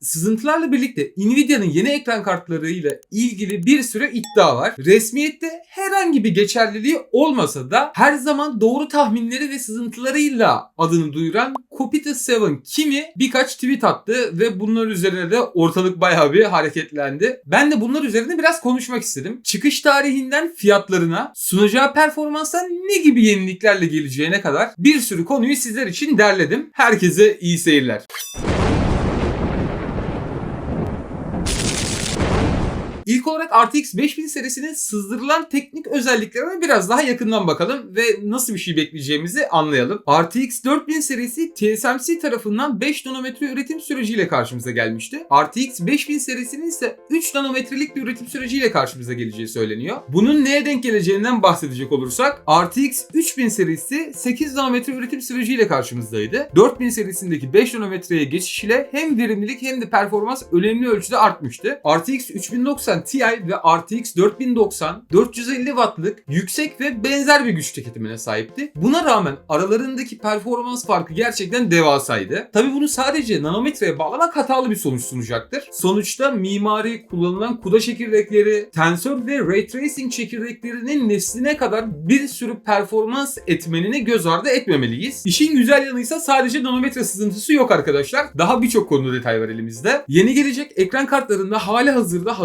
Sızıntılarla birlikte Nvidia'nın yeni ekran kartlarıyla ilgili bir sürü iddia var. Resmiyette herhangi bir geçerliliği olmasa da her zaman doğru tahminleri ve sızıntılarıyla adını duyuran Copita 7 kimi birkaç tweet attı ve bunlar üzerine de ortalık bayağı bir hareketlendi. Ben de bunlar üzerine biraz konuşmak istedim. Çıkış tarihinden fiyatlarına, sunacağı performanstan ne gibi yeniliklerle geleceğine kadar bir sürü konuyu sizler için derledim. Herkese iyi seyirler. İlk olarak RTX 5000 serisinin sızdırılan teknik özelliklerine biraz daha yakından bakalım ve nasıl bir şey bekleyeceğimizi anlayalım. RTX 4000 serisi TSMC tarafından 5 nanometre üretim süreciyle karşımıza gelmişti. RTX 5000 serisinin ise 3 nanometrelik bir üretim süreciyle karşımıza geleceği söyleniyor. Bunun neye denk geleceğinden bahsedecek olursak RTX 3000 serisi 8 nanometre üretim süreciyle karşımızdaydı. 4000 serisindeki 5 nanometreye geçiş ile hem verimlilik hem de performans önemli ölçüde artmıştı. RTX 3090 Ti ve RTX 4090 450 wattlık yüksek ve benzer bir güç tüketimine sahipti. Buna rağmen aralarındaki performans farkı gerçekten devasaydı. Tabi bunu sadece nanometreye bağlamak hatalı bir sonuç sunacaktır. Sonuçta mimari kullanılan CUDA çekirdekleri, tensör ve ray tracing çekirdeklerinin nesline kadar bir sürü performans etmenini göz ardı etmemeliyiz. İşin güzel yanıysa sadece nanometre sızıntısı yok arkadaşlar. Daha birçok konuda detay var elimizde. Yeni gelecek ekran kartlarında hali hazırda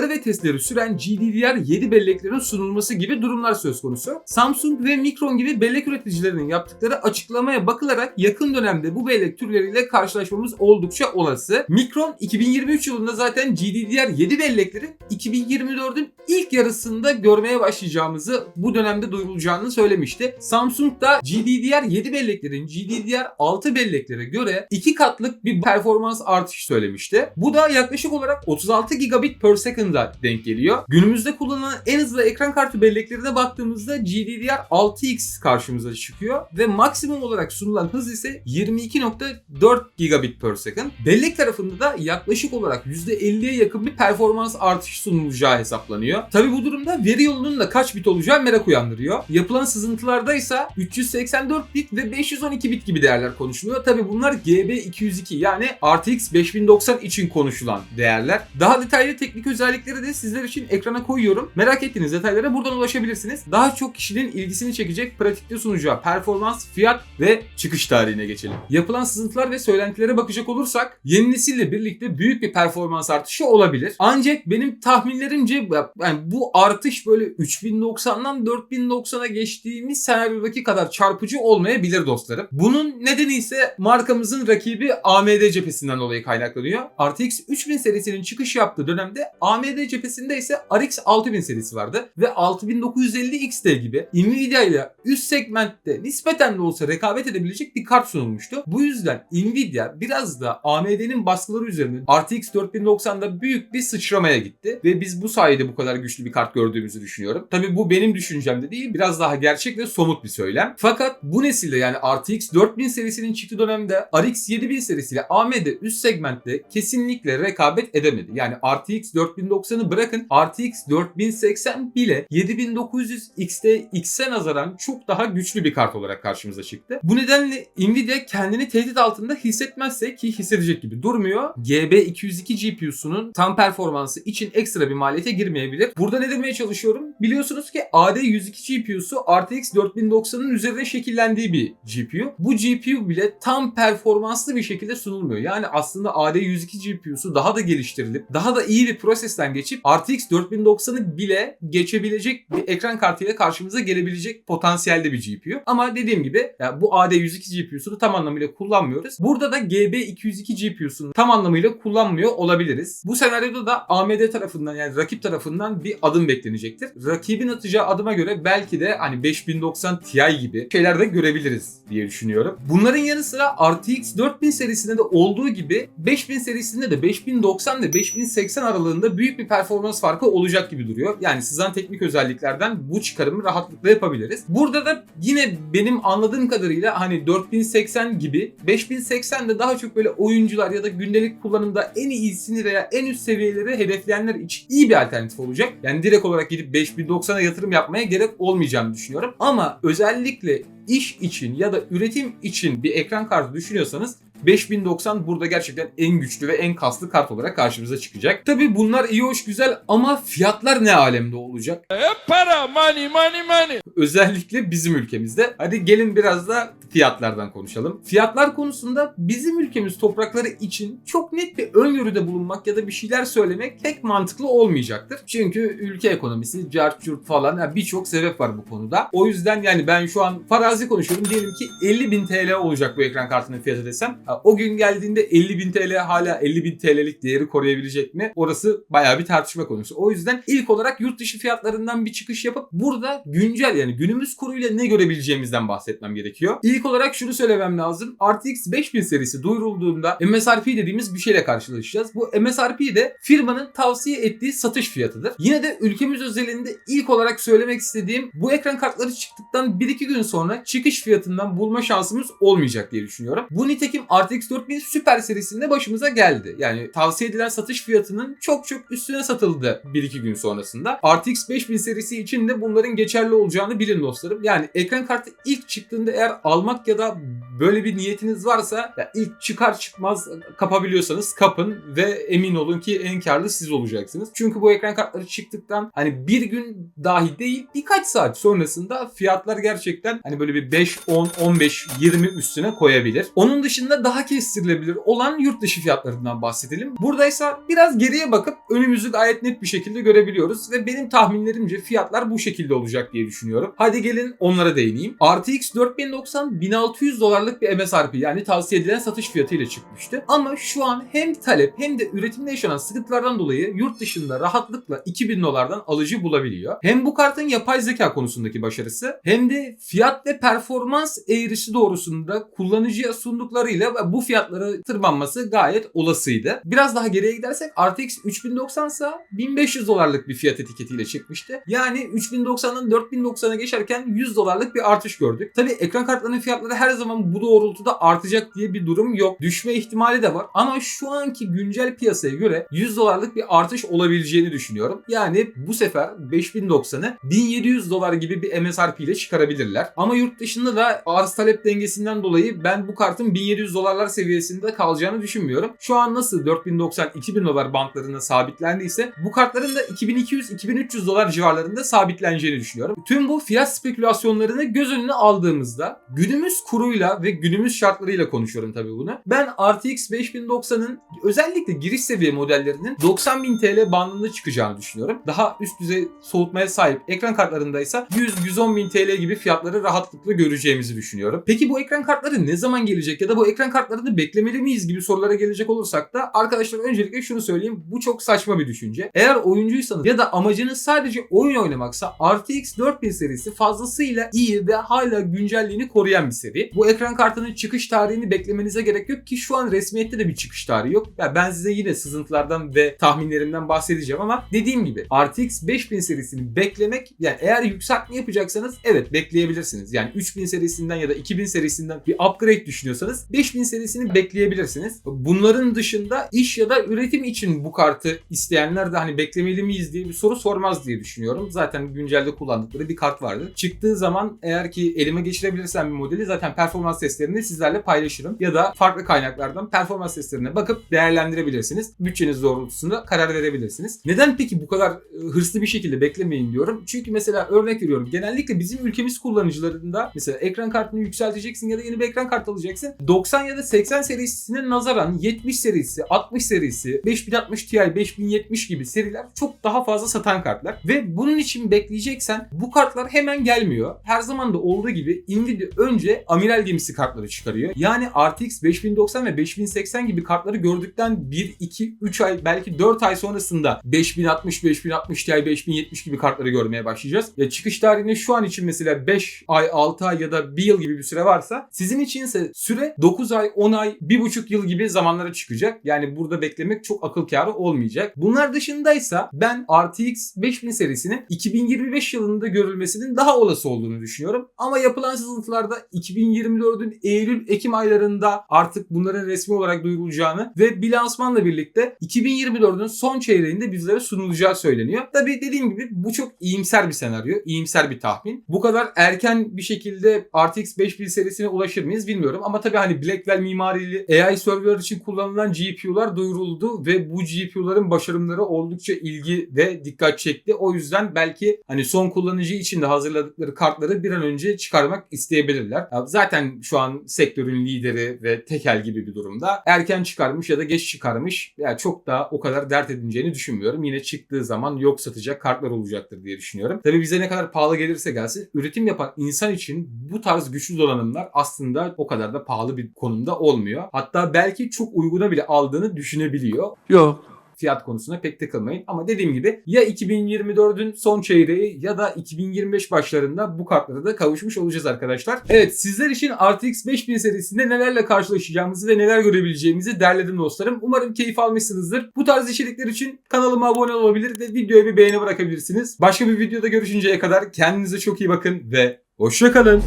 hazırlıkları ve testleri süren GDDR7 belleklerin sunulması gibi durumlar söz konusu. Samsung ve Micron gibi bellek üreticilerinin yaptıkları açıklamaya bakılarak yakın dönemde bu bellek türleriyle karşılaşmamız oldukça olası. Micron 2023 yılında zaten GDDR7 belleklerin 2024'ün ilk yarısında görmeye başlayacağımızı bu dönemde duyulacağını söylemişti. Samsung da GDDR7 belleklerin GDDR6 belleklere göre iki katlık bir performans artışı söylemişti. Bu da yaklaşık olarak 36 gigabit per second'a denk geliyor. Günümüzde kullanılan en hızlı ekran kartı belleklerine baktığımızda GDDR6X karşımıza çıkıyor ve maksimum olarak sunulan hız ise 22.4 gigabit per second. Bellek tarafında da yaklaşık olarak %50'ye yakın bir performans artışı sunulacağı hesaplanıyor. Tabi bu durumda veri yolunun da kaç bit olacağı merak uyandırıyor. Yapılan sızıntılarda ise 384 bit ve 512 bit gibi değerler konuşuluyor. Tabi bunlar GB202 yani RTX 5090 için konuşulan değerler. Daha detaylı teknik özellikleri de sizler için ekrana koyuyorum. Merak ettiğiniz detaylara buradan ulaşabilirsiniz. Daha çok kişinin ilgisini çekecek pratikte sunacağı performans, fiyat ve çıkış tarihine geçelim. Yapılan sızıntılar ve söylentilere bakacak olursak yeni nesille birlikte büyük bir performans artışı olabilir. Ancak benim tahminlerimce yani bu artış böyle 3090'dan 4090'a geçtiğimiz senaryodaki kadar çarpıcı olmayabilir dostlarım. Bunun nedeni ise markamızın rakibi AMD cephesinden dolayı kaynaklanıyor. RTX 3000 serisinin çıkış yaptığı dönemde AMD cephesinde ise RX 6000 serisi vardı ve 6950 XT gibi Nvidia ile üst segmentte nispeten de olsa rekabet edebilecek bir kart sunulmuştu. Bu yüzden Nvidia biraz da AMD'nin baskıları üzerine RTX 4090'da büyük bir sıçramaya gitti ve biz bu sayede bu kadar güçlü bir kart gördüğümüzü düşünüyorum. Tabi bu benim düşüncem de değil biraz daha gerçek ve somut bir söylem. Fakat bu nesilde yani RTX 4000 serisinin çıktığı dönemde RX 7000 serisiyle AMD üst segmentte kesinlikle rekabet edemedi. Yani RTX 4090'ı bırakın RTX 4080 bile 7900 XT X'e nazaran çok daha güçlü bir kart olarak karşımıza çıktı. Bu nedenle Nvidia kendini tehdit altında hissetmezse ki hissedecek gibi durmuyor. GB202 GPU'sunun tam performansı için ekstra bir maliyete girmeyebilir. Burada ne demeye çalışıyorum? Biliyorsunuz ki AD102 GPU'su RTX 4090'ın üzerine şekillendiği bir GPU. Bu GPU bile tam performanslı bir şekilde sunulmuyor. Yani aslında AD102 GPU'su daha da geliştirilip daha da iyi bir prosesten geçip RTX 4090'ı bile geçebilecek bir ekran kartıyla karşımıza gelebilecek potansiyelde bir GPU. Ama dediğim gibi yani bu AD102 GPU'sunu tam anlamıyla kullanmıyoruz. Burada da GB202 GPU'sunu tam anlamıyla kullanmıyor olabiliriz. Bu senaryoda da AMD tarafından yani rakip tarafından bir adım beklenecektir. Rakibin atacağı adıma göre belki de hani 5090 Ti gibi şeyler de görebiliriz diye düşünüyorum. Bunların yanı sıra RTX 4000 serisinde de olduğu gibi 5000 serisinde de 5090 ile 5080 aralığında büyük bir performans farkı olacak gibi duruyor. Yani sızan teknik özelliklerden bu çıkarımı rahatlıkla yapabiliriz. Burada da yine benim anladığım kadarıyla hani 4080 gibi 5080 de daha çok böyle oyuncular ya da gündelik kullanımda en iyisini veya en üst seviyeleri hedefleyenler için iyi bir alternatif olacak. Yani direkt olarak gidip 5090'a yatırım yapmaya gerek olmayacağını düşünüyorum. Ama özellikle iş için ya da üretim için bir ekran kartı düşünüyorsanız 5090 burada gerçekten en güçlü ve en kaslı kart olarak karşımıza çıkacak. Tabi bunlar iyi hoş güzel ama fiyatlar ne alemde olacak? para money money money. Özellikle bizim ülkemizde. Hadi gelin biraz da fiyatlardan konuşalım. Fiyatlar konusunda bizim ülkemiz toprakları için çok net bir öngörüde bulunmak ya da bir şeyler söylemek pek mantıklı olmayacaktır. Çünkü ülke ekonomisi, cart falan yani birçok sebep var bu konuda. O yüzden yani ben şu an farazi konuşuyorum. Diyelim ki 50.000 TL olacak bu ekran kartının fiyatı desem. O gün geldiğinde 50.000 TL hala 50.000 TL'lik değeri koruyabilecek mi? Orası bayağı bir tartışma konusu. O yüzden ilk olarak yurt dışı fiyatlarından bir çıkış yapıp burada güncel yani günümüz kuruyla ne görebileceğimizden bahsetmem gerekiyor. İlk olarak şunu söylemem lazım. RTX 5000 serisi duyurulduğunda MSRP dediğimiz bir şeyle karşılaşacağız. Bu MSRP de firmanın tavsiye ettiği satış fiyatıdır. Yine de ülkemiz özelinde ilk olarak söylemek istediğim bu ekran kartları çıktıktan 1-2 gün sonra çıkış fiyatından bulma şansımız olmayacak diye düşünüyorum. Bu nitekim RTX 4000 Super serisinde başımıza geldi. Yani tavsiye edilen satış fiyatının çok çok üstüne satıldı 1-2 gün sonrasında. RTX 5000 serisi için de bunların geçerli olacağını bilin dostlarım. Yani ekran kartı ilk çıktığında eğer almak ya da böyle bir niyetiniz varsa ya ilk çıkar çıkmaz kapabiliyorsanız kapın ve emin olun ki en karlı siz olacaksınız. Çünkü bu ekran kartları çıktıktan hani bir gün dahi değil birkaç saat sonrasında fiyatlar gerçekten hani böyle bir 5, 10, 15, 20 üstüne koyabilir. Onun dışında daha kestirilebilir olan yurt dışı fiyatlarından bahsedelim. Buradaysa biraz geriye bakıp önümüzü gayet net bir şekilde görebiliyoruz ve benim tahminlerimce fiyatlar bu şekilde olacak diye düşünüyorum. Hadi gelin onlara değineyim. RTX 4090 1600 dolarlık bir MSRP yani tavsiye edilen satış fiyatı ile çıkmıştı. Ama şu an hem talep hem de üretimde yaşanan sıkıntılardan dolayı yurt dışında rahatlıkla 2000 dolardan alıcı bulabiliyor. Hem bu kartın yapay zeka konusundaki başarısı hem de fiyat ve performans eğrisi doğrusunda kullanıcıya sunduklarıyla bu fiyatlara tırmanması gayet olasıydı. Biraz daha geriye gidersek RTX 3090 ise 1500 dolarlık bir fiyat etiketiyle çıkmıştı. Yani 3090'dan 4090'a geçerken 100 dolarlık bir artış gördük. Tabi ekran kartlarının fiyatları her zaman bu doğrultuda artacak diye bir durum yok. Düşme ihtimali de var. Ama şu anki güncel piyasaya göre 100 dolarlık bir artış olabileceğini düşünüyorum. Yani bu sefer 5090'ı 1700 dolar gibi bir MSRP ile çıkarabilirler. Ama yurt dışında da arz talep dengesinden dolayı ben bu kartın 1700 dolarlar seviyesinde kalacağını düşünmüyorum. Şu an nasıl 4090-2000 dolar bantlarında sabitlendiyse bu kartların da 2200-2300 dolar civarlarında sabitleneceğini düşünüyorum. Tüm bu fiyat spekülasyonlarını göz önüne aldığımızda günümüz kuruyla ve günümüz şartlarıyla konuşuyorum tabii bunu. Ben RTX 5090'ın özellikle giriş seviye modellerinin 90.000 TL bandında çıkacağını düşünüyorum. Daha üst düzey soğutmaya sahip ekran kartlarında ise 100-110.000 TL gibi fiyatları rahatlıkla göreceğimizi düşünüyorum. Peki bu ekran kartları ne zaman gelecek ya da bu ekran kartlarını beklemeli miyiz gibi sorulara gelecek olursak da arkadaşlar öncelikle şunu söyleyeyim. Bu çok saçma bir düşünce. Eğer oyuncuysanız ya da amacınız sadece oyun oynamaksa RTX 4000 serisi fazlasıyla iyi ve hala güncelliğini koruyan bir seri. Bu ekran kartının çıkış tarihini beklemenize gerek yok ki şu an resmiyette de bir çıkış tarihi yok. Ya ben size yine sızıntılardan ve tahminlerimden bahsedeceğim ama dediğim gibi RTX 5000 serisini beklemek yani eğer yükseltme yapacaksanız evet bekleyebilirsiniz. Yani 3000 serisinden ya da 2000 serisinden bir upgrade düşünüyorsanız 5000 serisini bekleyebilirsiniz. Bunların dışında iş ya da üretim için bu kartı isteyenler de hani beklemeli miyiz diye bir soru sormaz diye düşünüyorum. Zaten güncelde kullandıkları bir kart vardır. Çıktığı zaman eğer ki elime geçirebilirsem bir modeli zaten performans testlerini sizlerle paylaşırım. Ya da farklı kaynaklardan performans testlerine bakıp değerlendirebilirsiniz. Bütçeniz doğrultusunda karar verebilirsiniz. Neden peki bu kadar e, hırslı bir şekilde beklemeyin diyorum. Çünkü mesela örnek veriyorum. Genellikle bizim ülkemiz kullanıcılarında mesela ekran kartını yükselteceksin ya da yeni bir ekran kartı alacaksın. 90 ya da 80 serisine nazaran 70 serisi, 60 serisi, 5060 Ti, 5070 gibi seriler çok daha fazla satan kartlar. Ve bunun için bekleyeceksen bu kartlar hemen gelmiyor. Her zaman da olduğu gibi Nvidia önce amiral gemisi kartları çıkarıyor. Yani RTX 5090 ve 5080 gibi kartları gördükten 1, 2, 3 ay belki 4 ay sonrasında 5060, 5060 Ti, 5070 gibi kartları görmeye başlayacağız. Ya çıkış tarihine şu an için mesela 5 ay, 6 ay ya da 1 yıl gibi bir süre varsa sizin içinse süre 9 ay, 10 ay, 1,5 yıl gibi zamanlara çıkacak. Yani burada beklemek çok akıl kârı olmayacak. Bunlar dışındaysa ben RTX 5000 serisinin 2025 yılında görülmesinin daha olası olduğunu düşünüyorum. Ama yapılan sızıntılarda 2024'ün Eylül-Ekim aylarında artık bunların resmi olarak duyurulacağını ve bir lansmanla birlikte 2024'ün son çeyreğinde bizlere sunulacağı söyleniyor. Tabii dediğim gibi bu çok iyimser bir senaryo, iyimser bir tahmin. Bu kadar erken bir şekilde RTX 5000 serisine ulaşır mıyız bilmiyorum. Ama tabii hani Blackwell mimarili AI serverlar için kullanılan GPU'lar duyuruldu ve bu GPU'ların başarımları oldukça ilgi ve dikkat çekti. O yüzden belki hani son kullanıcı için de hazırladıkları kartları bir an önce çıkarmak isteyebilirler. Zaten şu an sektörün lideri ve tekel gibi bir durumda. Erken çıkarmış ya da geç çıkarmış. Ya çok da o kadar dert edineceğini düşünmüyorum. Yine çıktığı zaman yok satacak kartlar olacaktır diye düşünüyorum. Tabii bize ne kadar pahalı gelirse gelsin üretim yapan insan için bu tarz güçlü donanımlar aslında o kadar da pahalı bir konumda olmuyor. Hatta belki çok uyguna bile aldığını düşünebiliyor Yok. fiyat konusuna pek takılmayın. Ama dediğim gibi ya 2024'ün son çeyreği ya da 2025 başlarında bu kartlara da kavuşmuş olacağız arkadaşlar. Evet sizler için RTX 5000 serisinde nelerle karşılaşacağımızı ve neler görebileceğimizi derledim dostlarım. Umarım keyif almışsınızdır. Bu tarz içerikler için kanalıma abone olabilir ve videoya bir beğeni bırakabilirsiniz. Başka bir videoda görüşünceye kadar kendinize çok iyi bakın ve hoşçakalın.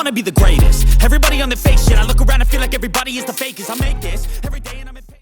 Wanna be the greatest. Everybody on the fake shit. I look around and feel like everybody is the fakest. I make this. Every